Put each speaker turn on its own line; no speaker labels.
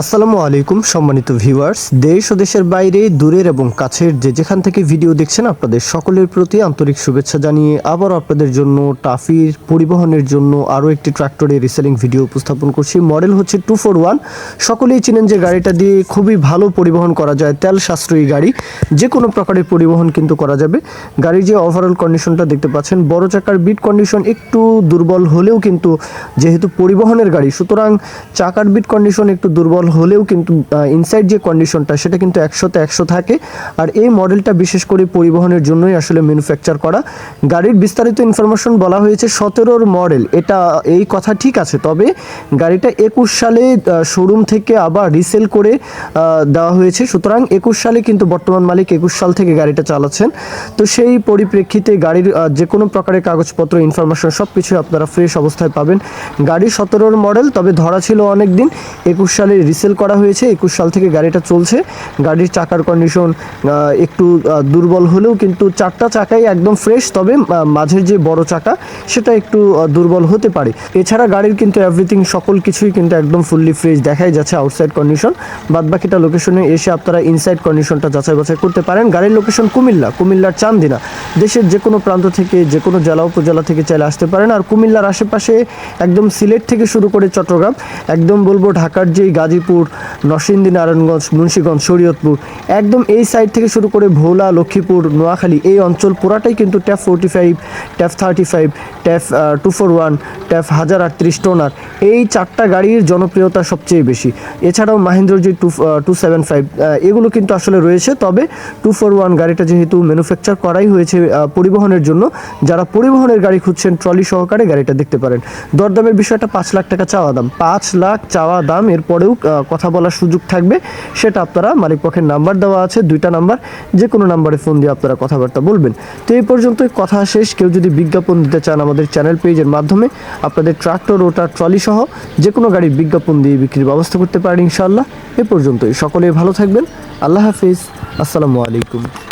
আসসালামু আলাইকুম, সম্মানিত ভিউয়ার্স। দেশ ও দেশের বাইরে, দূরের এবং কাছের যে যেখান থেকে ভিডিও দেখছেন, আপনাদের সকলের প্রতি আন্তরিক শুভেচ্ছা জানিয়ে আবার আপনাদের জন্য টাফির পরিবহনের জন্য আরও একটি ট্রাক্টরের রিসেলিং ভিডিও উপস্থাপন করছি। মডেল হচ্ছে টু ফোর ওয়ান। সকলেই চিনেন যে গাড়িটা দিয়ে খুবই ভালো পরিবহন করা যায়, তেল সাশ্রয়ী গাড়ি। যে কোনো প্রকারের পরিবহন কিন্তু করা যাবে। গাড়ির যে ওভারঅল কন্ডিশনটা দেখতে পাচ্ছেন, বড় চাকার বিট কন্ডিশন একটু দুর্বল হলেও কিন্তু যেহেতু পরিবহনের গাড়ি, সুতরাং চাকার বিট কন্ডিশন একটু দুর্বল হলেও কিন্তু ইনসাইড যে কন্ডিশনটা সেটা কিন্তু একশোতে একশো থাকে। আর এই মডেলটা বিশেষ করে পরিবহনের জন্যই আসলে ম্যানুফ্যাকচার করা। গাড়ির বিস্তারিত ইনফরমেশন বলা হয়েছে সতেরোর মডেল এটা, এই কথা ঠিক আছে, তবে গাড়িটা একুশ সালে শোরুম থেকে আবার রিসেল করে দেওয়া হয়েছে। সুতরাং একুশ সালে কিন্তু বর্তমান মালিক একুশ সাল থেকে গাড়িটা চালাচ্ছেন। তো সেই পরিপ্রেক্ষিতে গাড়ির যে কোনো প্রকারের কাগজপত্র ইনফরমেশন সব কিছু আপনারা ফ্রেশ অবস্থায় পাবেন। গাড়ি সতেরোর মডেল তবে ধরা ছিল অনেক দিন একুশ সালে রিসেল করা হয়েছে, একুশ সাল থেকে গাড়িটা চলছে। গাড়ির চাকার কন্ডিশন একটু দুর্বল হলেও কিন্তু চারটা চাকাই একদম ফ্রেশ তবে মাঝের যে বড় চাকা, সেটা একটু দুর্বল হতে পারে। এছাড়া গাড়ির কিন্তু এভরিথিং সকল কিছুই কিন্তু একদম ফুললি ফ্রেশ দেখাই যাচ্ছে আউটসাইড কন্ডিশন বাদ বাকিটা লোকেশনে এসে আপনারা ইনসাইড কন্ডিশনটা যাচাই বাছাই করতে পারেন। গাড়ির লোকেশন কুমিল্লা, কুমিল্লার চান্দিনা। দেশের যে কোনো প্রান্ত থেকে, যে কোনো জেলা, উপজেলা থেকে চাইলে আসতে পারেন। আর কুমিল্লার আশেপাশে একদম সিলেট থেকে শুরু করে চট্টগ্রাম, একদম বলব ঢাকার যেই গাজীপুর নরসিংদী, নারায়ণগঞ্জ, মুন্সীগঞ্জ, শরীয়তপুর, একদম এই সাইড থেকে শুরু করে ভোলা, লক্ষ্মীপুর, নোয়াখালী, এই অঞ্চল পুরাটাই কিন্তু tap forty five tap thirty five tap two four one tap হাজার আটত্রিশ টোনার। এই চারটা গাড়ির জনপ্রিয়তা সবচেয়ে বেশি। এছাড়াও মাহিন্দ্র যে টু টু সেভেন ফাইভ এগুলো কিন্তু আসলে রয়েছে। তবে টু ফোর ওয়ান গাড়িটা যেহেতু ম্যানুফ্যাকচার করাই হয়েছে পরিবহনের জন্য, যারা পরিবহনের গাড়ি খুঁজছেন, ট্রলি সহকারে গাড়িটা দেখতে পারেন। দরদামের বিষয়টা পাঁচ লাখ টাকা চাওয়া দাম। পাঁচ লাখ চাওয়া দাম, এরপরেও কথা কথা বলার সুযোগ থাকবে, সেটা আপনারা মালিক পক্ষের নাম্বার দেওয়া আছে, দুইটা নাম্বার যে কোনো নাম্বারে ফোন দিয়ে আপনারা কথাবার্তা বলবেন। তো এই পর্যন্ত কথা শেষ। কেউ যদি বিজ্ঞাপন দিতে চান আমাদের চ্যানেল পেজের মাধ্যমে, আপনাদের ট্রাক্টর ওটার ট্রলি সহ যে কোনো গাড়ির বিজ্ঞাপন দিয়ে বিক্রির ব্যবস্থা করতে পারেন ইনশাআল্লাহ। এ পর্যন্তই। সকলেই ভালো থাকবেন। আল্লাহ হাফিজ। আসসালামু আলাইকুম।